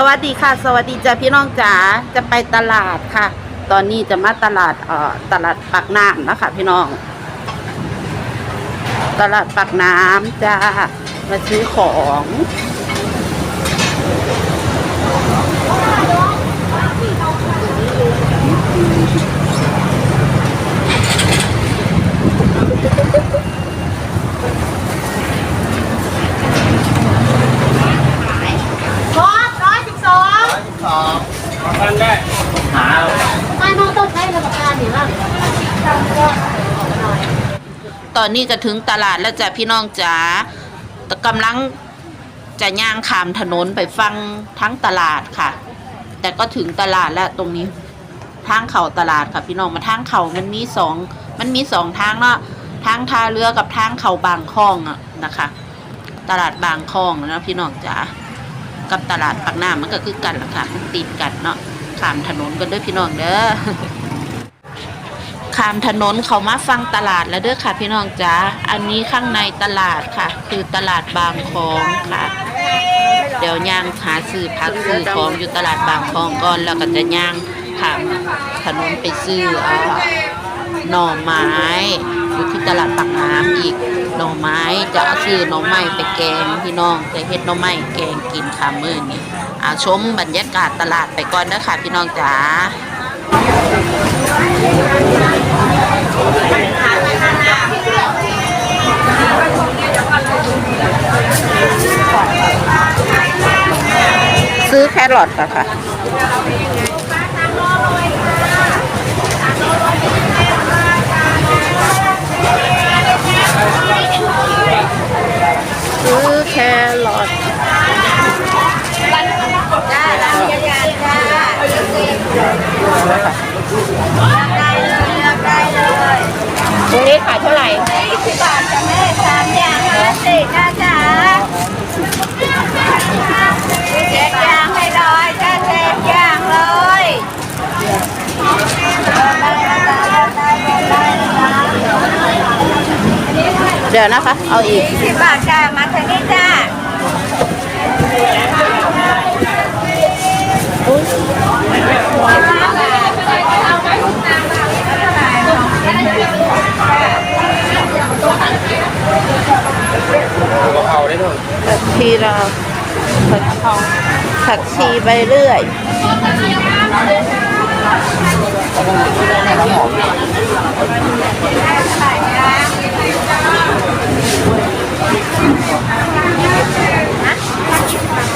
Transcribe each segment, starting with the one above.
สวัสดีค่ะ สวัสดีจ้าพี่น้องจ๋าจะไปตลาดค่ะ ตอนนี้จะมาตลาดเอ่อตลาดปากน้ำนะคะพี่น้อง ตลาดปากน้ำจ้ามาซื้อของ ครบร้อยสิบสอง ท่านได้หา ไม่น้องต้นใช้ระบบการนี่ล่ะ ต อนนี้ก็ถึงตลาดแล้วจ้ะพี่น้องจ๋าแต่กำลังจะย่างขามถนนไปฟังทั้งตลาดค่ะ แต่ก็ถึงตลาดแล้วตรงนี้ทางเขาตลาดค่ะพี่น้องมาทางเขามันมีสองมันมีสองทางเนาะทางท่าเรือกับทางเข่าบางคลองอะนะคะ ตลาดบางคลองนะพี่น้องจ๋ากับตลาดปากน้ำมันก็คือกันละค่ะมันติดกันเนาะขามถนนกันด้วยพี่น้องเด้อ ขามถนนเขามาฟังตลาดแล้วเด้อค่ะพี่น้องจ๋า อันนี้ข้างในตลาดค่ะ คือตลาดบางคลองค่ะ เดี๋ยวย่างหาซื้อพักซื้อของอยู่ตลาดบางคลองก่อนแล้วก็จะย่างขามถนนไปซื้อเอ่อหน่อไม้อยู่ที่ตลาดปากน้ำอีกหน่อไม้จะเอาซื้อหน่อไม้ไปแกงพี่น้องจะเฮ็ดหน่อไม้แกงกินคามื้อนี้อ่าชมบรรยากาศตลาดไปก่อนเด้อค่ะพี่น้องจ๋า ซื้อแครอทค่ะค่ะซื้อแครอทได้ร้านยายาจ้ได้เลยได้เลยตรงนี้ขายเท่าไหร่ยี่สิบบาทจ้ะแม่สามอย่างห้าสิบนะจ๊ะเจ็ดอย่างให้ร้อยจ้าเจ็ดอย่างเลยได้นะจ๊ะได้ได้ได้นะ เดี๋ยวนะคะ เอาอีกยี่สิบบาทจ้ามาทางนี้จ้ากะเพราได้ด้วยผักชีเราผักผักชีใบเรื่อยแ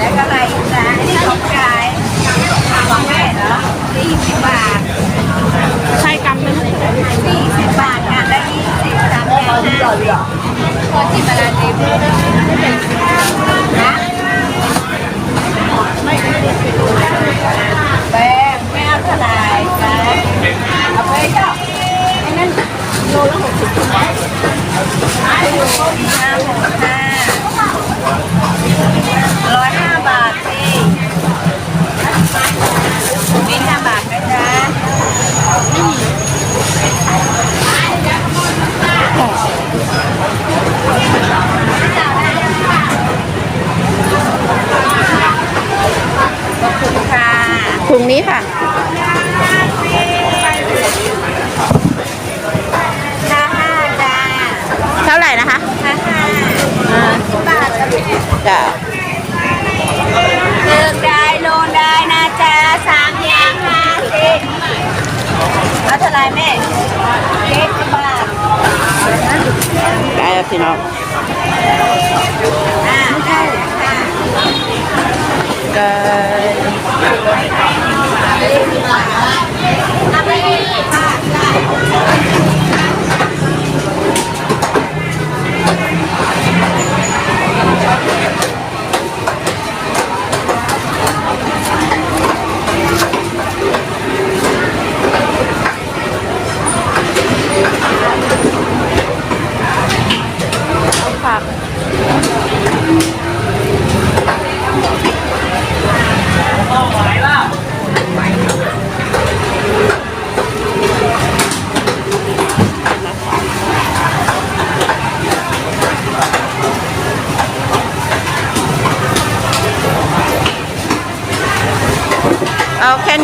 ล้วก็อะไรจ้าอันนี้ของขายของแม่เหรอสี่สิบบาท ใช่กำเป็น สี่สิบบาทงานละยี่สิบสามอย่างห้าสิบคนที่มาลาเต็มนะแป้งไม่เอาเท่าไหร่จ้าเอาไปเจ้าไอ้นั่นโลละหกสิบห้าหกห้าร้อยห้าบาทสิมีห้าบาทไหมจ๊ะ ค่ะ ถุงนี้ค่ะห้าห้าจ้าเท่าไหร่นะคะห้าห้าบาทจะเป็นจ้ะเลือกได้โลนได้นะจ๊ะสามอย่างห้าสิบเอาเท่าไหรแม่เจ็ดบาทได้แล้วพี่น้องอ่าได้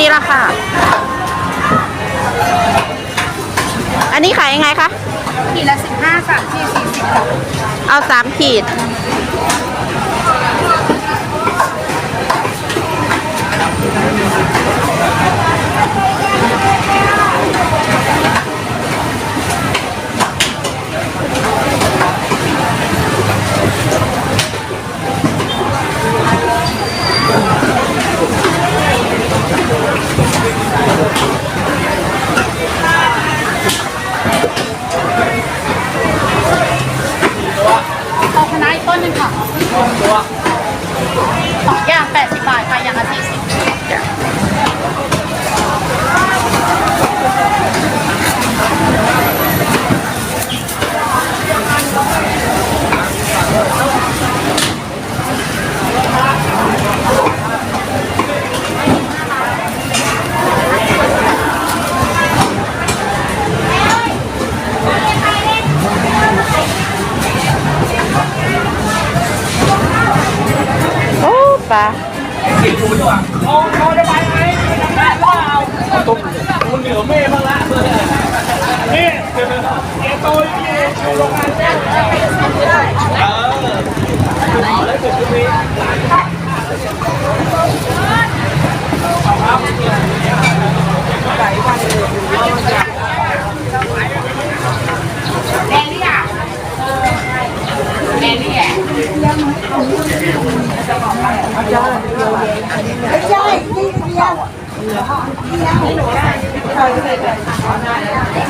นี้ละค่ะอันนี้ขายยังไงคะ ขีดละสิบห้าสามที่สี่สิบเอาสามขีดเอาคณะอีกต้นหนึ่งค่ะสองอย่างแปดสิบบาทค่ะอย่างละสี่สิบ โอ้ปลา ตุ้มมันเหนือเม่บ้างละนี่เดี๋ยวเอโต้ยนี่โรงงานแจ้งเออแล้วจุดนี้ แดงนี่อะแดงนี่แห ละ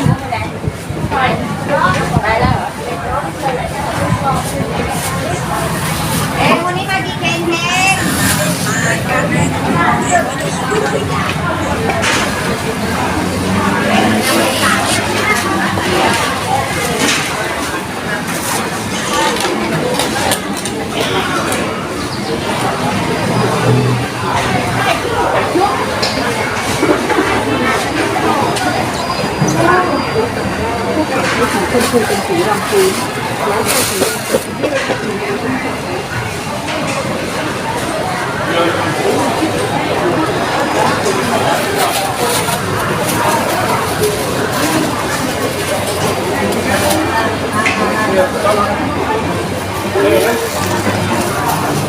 เ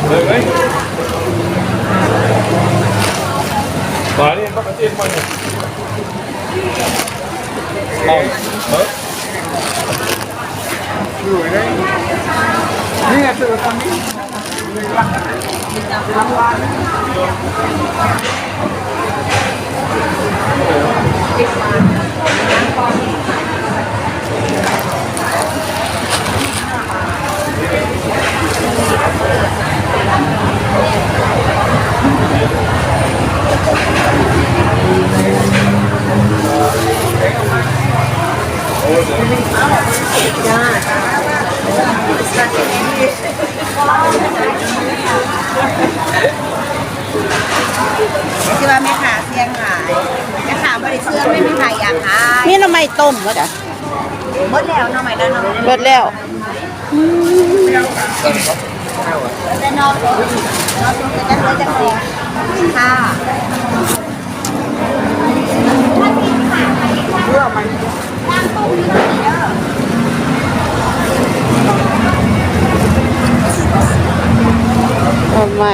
เลยไหมมาเนี่ยปกติมันเนี่ยเอา นี่ไงตัวตอนนี้ คือว่าแม่ค้าเสียงหายแม่ค้าบริเชื่อไม่มีใครอยากหาย มีหน้ำไม้ต้มก็จ้ะหมดแล้วเนาะไหมแล้วเนาะเบิดแล้วแต่นอนนอนตรงจะเหลือจะเสียค่ะทำไม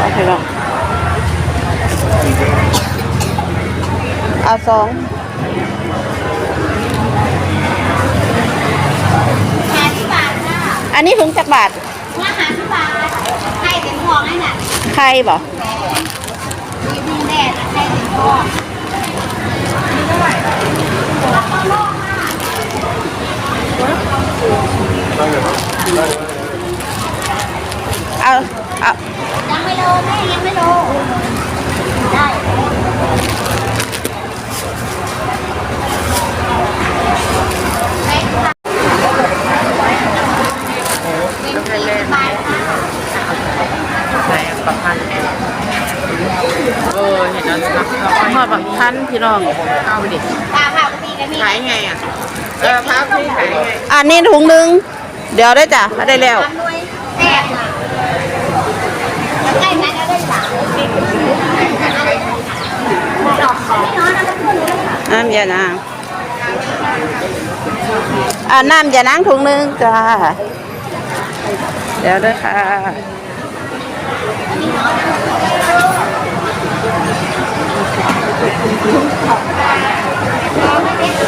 โอเคลองเอา สองหาที่บาทค่ะอันนี้ถุงจักบาทว่าหาที่บาทใครเป็นห่วงไอ้น่ะใครบ่มีพึ่งแดดใครเป็นห่วงเอาเอายังไม่โลแม่ยังไม่โลได้เป็นสี่บาทค่ะ ไหนประพันธ์ โอ้เห็นแล้วนะทอดแบบพั นพี่น้องเอาไปดิปลาเผาพี่กันนี่ขายไงอะเออพักพี่ขายไงอันนี้ถุงหนึ่งเดี๋ยวได้จ้ะได้แล้ว ทำด้วยแซ่บนะแล้วใกล้นั้นก็ได้สามดอกไม่น้อยนะทุกคนเลยน้ำยานางอ่าน้ำยานางถุงหนึ่งจ้า เดี๋ยวเด้วยค่ะไม่ เป็น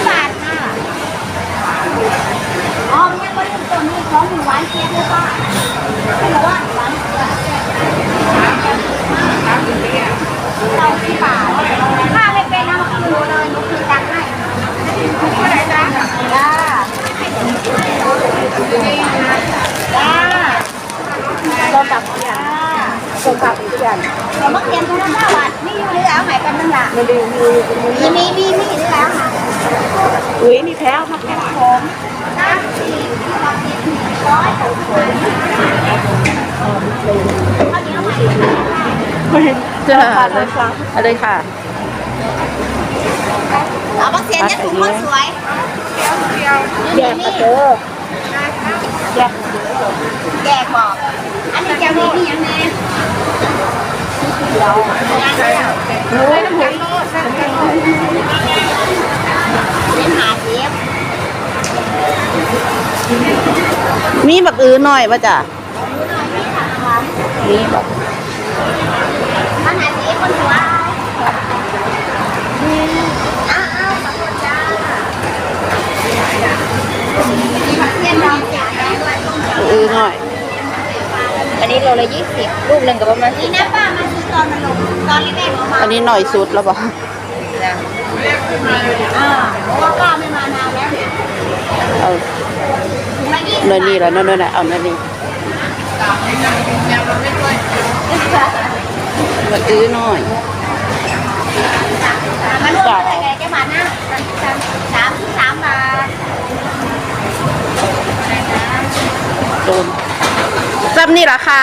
บาทค่ะอ๋อไม่ก็ยังตัวนี้ของหมูหวานเจี๊ยบเลยค่ะไม่รู้ว่าหวานเราที่ป่าถ้าไม่เป็นนะมันคือเลยหนูคือตังให้อะไรจ้าจ้าจ้าเรากลับจ้าเรากลับจ้าเราเมื่อเทียนทุนละห้าบาทไม่อยู่หรือเอาไหนกันนั่นล่ะมีมีมีมีหรือเอาค่ะอุ้ยมีแพ้วมาแพ้วผมน้ำสี่ร้อยร้อยหกสิบเอาเดี๋ยวใหม่จ้าเลยค่ะอะไรค่ะเอาบักเสียนเนี่ยถุงมันสวยแยกมาเจอแยกแยกบอกอันนี้จะมีนี่ยังไง มีบักอือหน่อยป่ะจ้ะมีบักมันหาเทียบคนสวยอ้าวอ้าวขอบคุณจ้าเทียนดองจ่ายได้ด้วยอือหน่อย อันนี้โลละยี่สิบรูปหนึ่งกับประมาณนี่นะป้ามาซื้อ ตอนมันลงตอนแรกๆออกมาอันนี้หน่อยสุดแล้วป่ะอ่าเพราะว่าป้าไม่มานานแล้วเนี่ยเอาถุงละยี่สิบเนินนี่แล้วเนินนี่เอาเนินนี่บักอือหน่อยมันรวมอะไรกันจะมาหน้าสามสามบาทโดนซ้ำนี่ราคา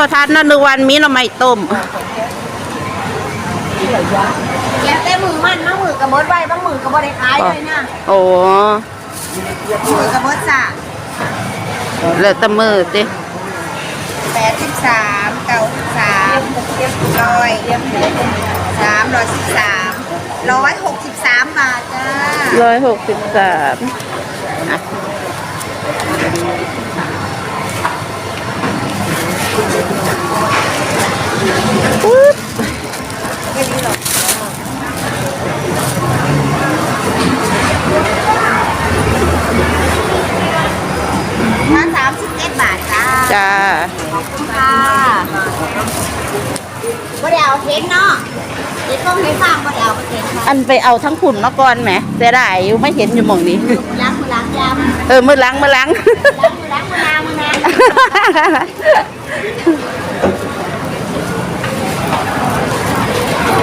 ประทานนันวันมีหน่อไม้ต้ม แล้วแต่มือมันบางมือกับมดไว้บางมือกับบริขายเลยนะโอ้มือกับมดสะแล้วแตะมือติแปดสิบสามเก้าสิบสามร้อยสามร้อยสิบสามร้อยหกสิบสามบาทจ้าร้อยหกสิบสามอะอุ๊บ มาสามสิบเอ็ดบาทจ้าจ้าขอบคุณค่ะบ่ได้เอาเทนเนาะเด็กต้องให้ฟังบ่ได้เอาเทนค่ะอันไปเอาทั้งขุนมาก่อนไหมเสียดายอยู่ไม่เห็นอยู่หม่องนี้ ล้างมือล้างยามเออมือล้างมือล้าง ล้างมือล้างมือล้างมือล้าง